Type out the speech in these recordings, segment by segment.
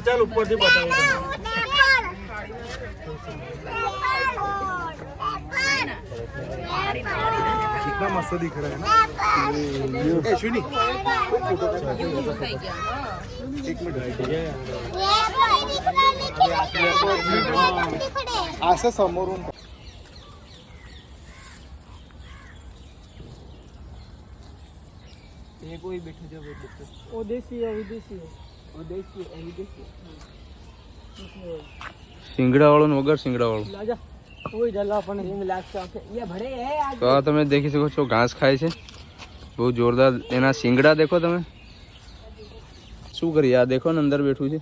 ચાલ ઉપરથી બતાવું कितना मस्त दिख रहा है ना ए, सुनी एक मिनिट असं समोरून ये कोई बैठो जो बैठो वो देसी है विदेशी है સિંગડા વગર સિંગડા વાળો તો તમે દેખી શકો છો ઘાસ ખાય છે. બહુ જોરદાર. એના શિંગડા દેખો તમે. શું કરીએ આ દેખો ને અંદર બેઠું છે.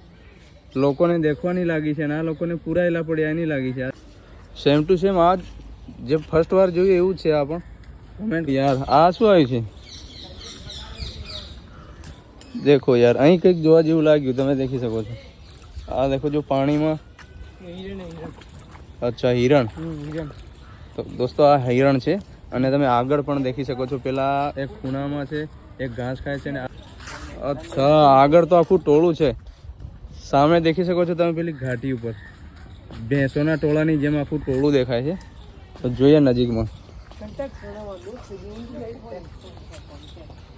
લોકોને દેખવાની લાગી છે અને આ લોકોને પૂરાયેલા પડ્યા એની લાગી છે. સેમ ટુ સેમ આ જે ફર્સ્ટ વાર જોયું એવું છે આ પણ. યાર આ શું આવ્યું છે? દેખો યાર, અહીં કંઈક જોવા જેવું લાગ્યું, તમે દેખી શકો છો. આ દેખો જો પાણીમાં. અચ્છા, હિરણ. તો દોસ્તો, આ હિરણ છે, અને તમે આગળ પણ દેખી શકો છો. પેલા એક ખૂણામાં છે, એક ઘાસ ખાય છે ને અચ્છા, આગળ તો આખું ટોળું છે. સામે દેખી શકો છો તમે પેલી ઘાટી ઉપર. ભેંસોના ટોળાની જેમ આખું ટોળું દેખાય છે. તો જોઈએ નજીકમાં.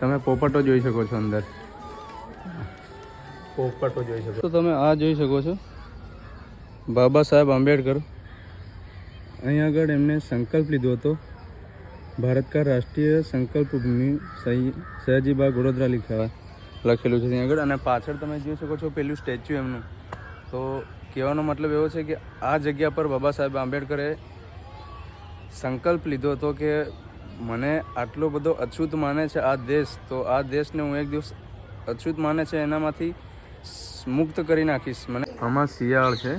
તમે પોપટો જોઈ શકો છો અંદર. પોપટો જોઈ શકો. તો તમે આ જોઈ શકો છો. બાબા સાહેબ આંબેડકર. અહીં આગળ એમને સંકલ્પ લીધો હતો. ભારત કા રાષ્ટ્રીય સંકલ્પ ભૂમિ સહી ગોડોદરા લખ્યા લખેલું છે ત્યાં આગળ. અને પાછળ તમે જોઈ શકો છો પેલું સ્ટેચ્યુ એમનું. તો કહેવાનો મતલબ એવો છે કે આ જગ્યા પર બાબા સાહેબ આંબેડકરે સંકલ્પ લીધો હતો કે મને આટલો બધો અછૂત માને છે આ દેશ તો આ દેશને હું એક દિવસ અછૂત માને છે એનામાંથી મુક્ત કરી નાખીશ. મને આમાં શિયાળ છે.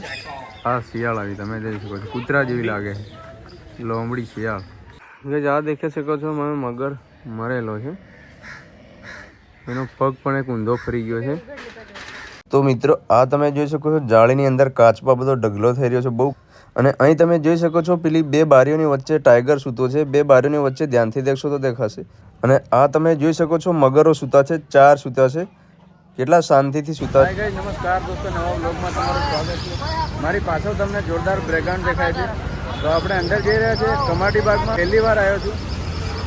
આ શિયાળ આવી તમે જોઈ શકો છો. કૂતરા જેવી લાગે છે. લોમડી શિયાળ. કે આ દેખી શકો છો મને મગર મરેલો છે. એનો પગ પણ એક ઊંધો ફરી ગયો છે. તો મિત્રો આ તમે જોઈ શકો છો જાળીની અંદર કાચબા બધો ઢગલો થઈ રહ્યો છે. બહુ અને અહીં તમે જોઈ શકો છો, પેલી બે બારીઓની વચ્ચે ટાઈગર સૂતો છે. બે બારીઓની વચ્ચે ધ્યાનથી દેખશો તો દેખાશે. અને આ તમે જોઈ શકો છો, મગરો સૂતા છે, ચાર સૂતા છે. કેટલા શાંતિથી સૂતા છે. નમસ્કાર દોસ્તો, નવા બ્લોગમાં તમારું સ્વાગત છે. મારી પાછળ તમને જોરદાર બ્રેકગ્રાઉન્ડ દેખાય છે. તો આપણે અંદર જઈ રહ્યા છીએ, કમાટી બાગમાં. પહેલી વાર આવ્યો છું.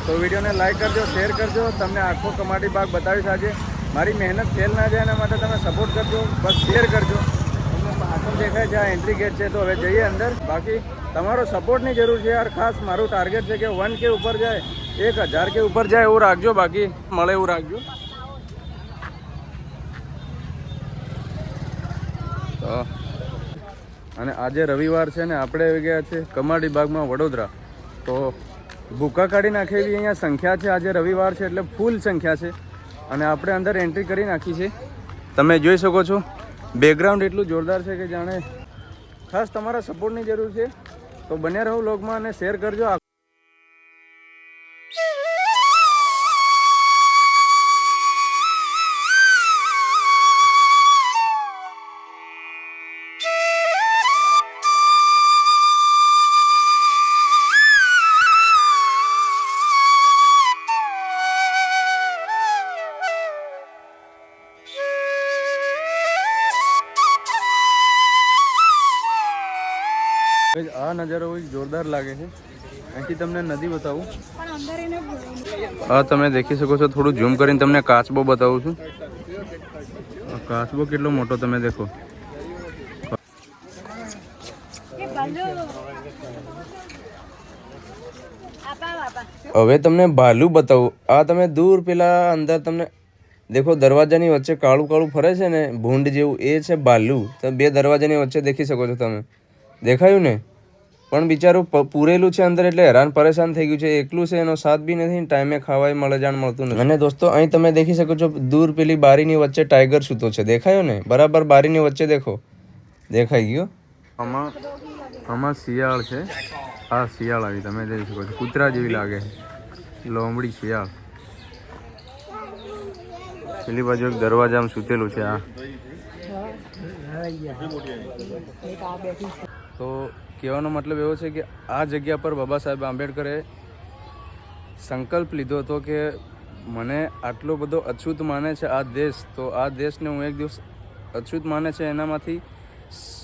તો વિડીયોને લાઈક કરજો શેર કરજો. તમને આખો કમાટી બાગ બતાવીશ આજે. મારી મહેનત ફેલ ના જાય એના માટે તમે સપોર્ટ કરજો. બસ શેર કરજો. દેખાય છે આ એન્ટ્રી ગેટ છે, તો હવે જઈએ અંદર. બાકી તમારો સપોર્ટની જરૂર છે યાર. ખાસ મારું ટાર્ગેટ છે કે વન કે ઉપર જાય, એક હજાર કે ઉપર જાય એવું રાખજો. બાકી મળે એવું રાખજો. અને આજે રવિવાર છે ને આપણે આવી ગયા છે કમાડી બાગમાં વડોદરા. તો ભૂકા કાઢી નાખેલી અહીંયા સંખ્યા છે. આજે રવિવાર છે એટલે ફૂલ સંખ્યા છે. અને આપણે અંદર એન્ટ્રી કરી નાખી છે. તમે જોઈ શકો છો. બેકગ્રાઉન્ડ એટલું જોરદાર છે કે જાણે ખાસ તમારા સપોર્ટની જરૂર છે. તો બન્યા રહો લોગમાં અને શેર કરજો. આ નજારો બહુ જોરદાર લાગે છે. અહીંથી તમને નદી બતાવું. આ તમે દેખી શકો છો, થોડું ઝૂમ કરીને તમને કાચબો બતાવું છું. કાચબો કેટલો મોટો તમે દેખો. હવે તમને ભાલુ બતાવું. આ તમે દૂર પેલા અંદર તમને દેખો, દરવાજાની વચ્ચે કાળું કાળું ફરે છે ને, ભૂંડ જેવું એ છે ભાલુ. તો બે દરવાજાની વચ્ચે દેખી શકો છો તમે. દેખાયું ને? પણ બિચારું પૂરેલું છે અંદર એટલે હેરાન પરેશાન થઈ ગયું છે. એકલું છે એનો સાથ બી નથી ટાઈમે ખાવાય મળે જાણ મળતું નથી. અને દોસ્તો અહીં તમે દેખી શકો છો દૂર પેલી બારીની વચ્ચે ટાઈગર સૂતો છે. દેખાયો ને? બરાબર બારીની વચ્ચે દેખો. દેખાઈ ગયો? આમાં આમાં શિયાળ છે. આ શિયાળ આવી તમે જોઈ શકો છો. કૂતરા જેવી લાગે. લોમડી શિયાળ. પેલી બાજુ એક દરવાજામાં સૂતેલું છે આ. તો કહેવાનો મતલબ એવો છે કે આ જગ્યા પર બાબા સાહેબ આંબેડકરે સંકલ્પ લીધો હતો કે મને આટલો બધો અછૂત માને છે આ દેશ, તો આ દેશને હું એક દિવસ અછૂત માને છે એનામાંથી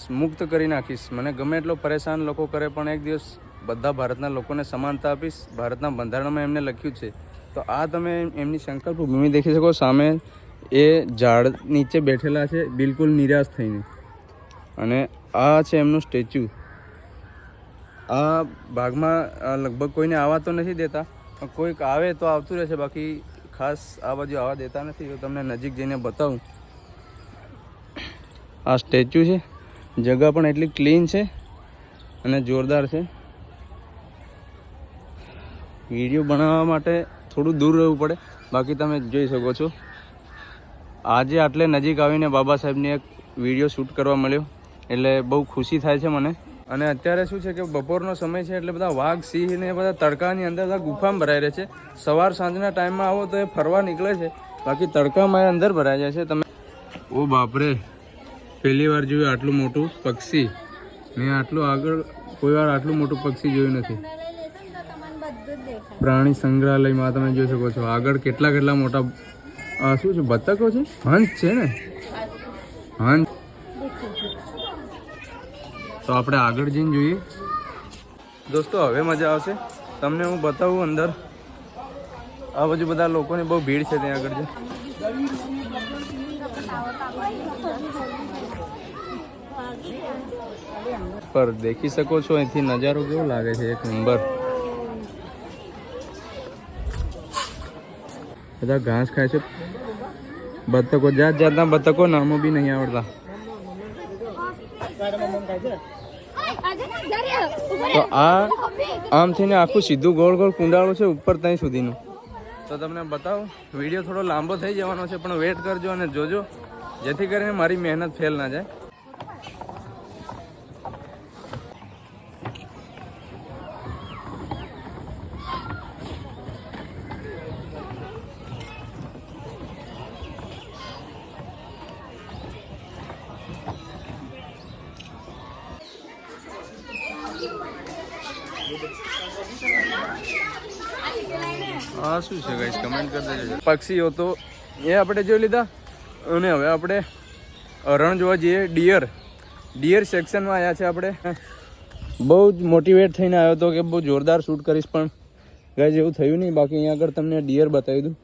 મુક્ત કરી નાખીશ. મને ગમે એટલો પરેશાન લોકો કરે, પણ એક દિવસ બધા ભારતના લોકોને સમાનતા આપીશ. ભારતના બંધારણમાં એમને લખ્યું છે. તો આ તમે એમની સંકલ્પ ભૂમિ દેખી શકો. સામે એ ઝાડ નીચે બેઠેલા છે, બિલકુલ નિરાશ થઈને. અને આ છે એમનું સ્ટેચ્યુ. આ ભાગમાં લગભગ કોઈને આવવા તો નથી દેતા કોઈક આવે તો આવતું રહેશે. બાકી ખાસ આ બાજુ આવવા દેતા નથી. તો તમને નજીક જઈને બતાવું. આ સ્ટેચ્યુ છે. જગા પણ એટલી ક્લીન છે અને જોરદાર છે. વીડિયો બનાવવા માટે થોડું દૂર રહેવું પડે. બાકી તમે જોઈ શકો છો. આજે આટલે નજીક આવીને બાબા સાહેબની એક વીડિયો શૂટ કરવા મળ્યો. એટલે બહુ ખુશી થાય છે મને. અને અત્યારે શું છે કે બપોરનો સમય છે એટલે બધા વાઘ, સિંહ ને બધા તડકાની અંદર બધા ગુફામાં ભરાઈ રહે છે. સવાર સાંજના ટાઈમમાં આવો તો એ ફરવા નીકળે છે. બાકી તડકામાં એ અંદર ભરાઈ જાય છે. તમે ઓ બાપરે, પહેલી વાર જોયું આટલું મોટું પક્ષી. મેં આટલું આગળ કોઈ વાર આટલું મોટું પક્ષી જોયું નથી. પ્રાણી સંગ્રહાલયમાં તમે જોઈ શકો છો. આગળ કેટલા કેટલા મોટા શું છે? બતકો છે? હંસ છે ને? હંસ. તો આપણે આગળ જઈને જોઈએ. દોસ્તો, હવે મજા આવશે. તમને હું બતાવું અંદર. આ બાજુ બધા લોકોની બહુ ભીડ છે ત્યાં આગળ જે. પર દેખી શકો છો, અહીંથી નજારો કેવો લાગે છે એક નંબર. બધા ઘાસ ખાય છે. બતકો, જાત જાતના બતકો નામો બી નહીં આવડતા. તો આ આમથી ને આખું સીધું ગોળ ગોળ કુંડાળું છે ઉપર ત્યાં સુધીનું. તો તમને બતાવો, વીડિયો થોડો લાંબો થઈ જવાનો છે, પણ વેટ કરજો અને જોજો, જેથી કરીને મારી મહેનત ફેલ ના જાય. આ શું છે ગાઈસ કમેન્ટ કરી દેજો. પક્ષીઓ તો એ આપણે જોઈ લીધા? અને હવે આપણે રણ જોવા જઈએ ડિયર ડિયર સેક્શનમાં આવ્યા છે આપણે. બહુ જ મોટિવેટ થઈને આવ્યો હતો કે બહુ જોરદાર શૂટ કરીશ, પણ ગાઈસ એવું થયું નહીં. બાકી અહીંયા આગળ તમને ડિયર બતાવી દઉં.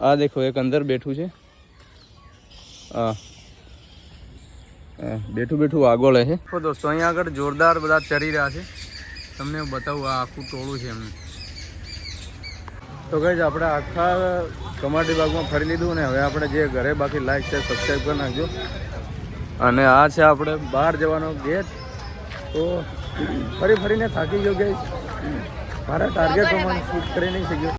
આ દેખો, એક અંદર બેઠું છે. હા. બેઠું બેઠું આગળ છે. દોસ્તો, અહીંયા આગળ જોરદાર બધા ચરી રહ્યા છે. તમને બતાવું આ આખું ટોળું છે એમનું તો ગઈ આપણે આખા કમાટી બાગમાં ફરી લીધું ને હવે આપણે જે ઘરે બાકી લાઈક છે સબસ્ક્રાઈબ કરી નાખજો. અને આ છે આપણે બહાર જવાનો ગેટ તો ફરી ફરીને થાકી ગયો ગઈ મારા ટાર્ગેટ પ્રમાણે શૂટ કરી નહીં શક્યો.